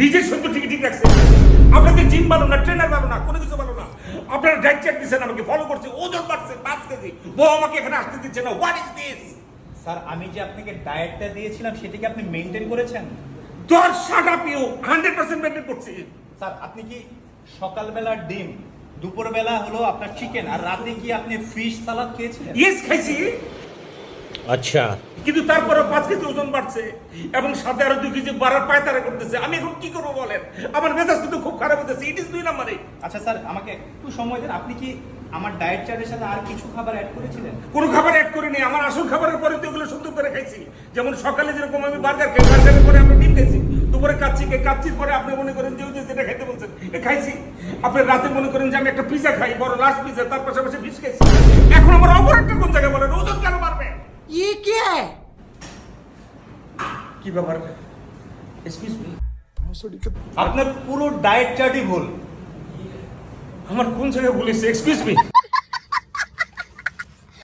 নিজের সত্য ঠিক ঠিক রাখছে। আপনাদের জিম ভালো না ট্রেনার ভালো না কোনো কিছু ভালো না। আপনারা ডাইট চেক দিচ্ছেন আমাকে ফলো করছে ওজন বাড়ছে পাঁচ কেজি। বউ আমাকে এখানে আসতে দিচ্ছে না। হোয়াট ইজ দিস স্যার আমি যে আপনাকে ডায়েটটা দিয়েছিলাম সেটাকে আপনি মেনটেন করেছেন? তোর shut up you hundred percent maintain করছি। স্যার আপনি কি সকালবেলা ডিম দুপুরবেলা হলো আপনার চিকেন আর রাতে কি আপনি ফিশ সালাদ খেয়েছিলেন? ইয়েস খাইছি। আচ্ছা। কিন্তু তারপরে পাঁচ কেজি ওজন বাড়ছে এবং সাথে আরও দুই কেজি বাড়ার পায়তারা করতেছে। আমি এখন কি করব বলেন? আমার মেজাজ কিন্তু খুব খারাপ হতেছে ইট ইজ দুই নাম্বারে। আচ্ছা স্যার আমাকে একটু সময় দেন। আপনি কি আমার ডায়েট চার্টের সাথে আর কিছু খাবার অ্যাড করেছিলেন? কোনো খাবার অ্যাড করিনি। আমার আসল খাবারের পরে তো এগুলো সুন্দর করে খাইছি। যেমন সকালে যেরকম আমি বার্গার খাই বার্গারের পরে আমি ডিম খাইছি। দুপুরে খাই পরে আপনি মনে করেন যে যেটা খাইতে বলছেন খাইছি। আপনি রাতে মনে করেন যে আমি একটা পিজা খাই বড় লাস্ট পিজা তার পাশাপাশি ফিশ খাইছি। এখন আমার অপরাধটা কোন জায়গায় কি ব্যাপার? এক্সকিউজ মি আপনার পুরো ডায়েট চার্টই ভুল। আমার কোন জায়গায় বলেছে? Excuse me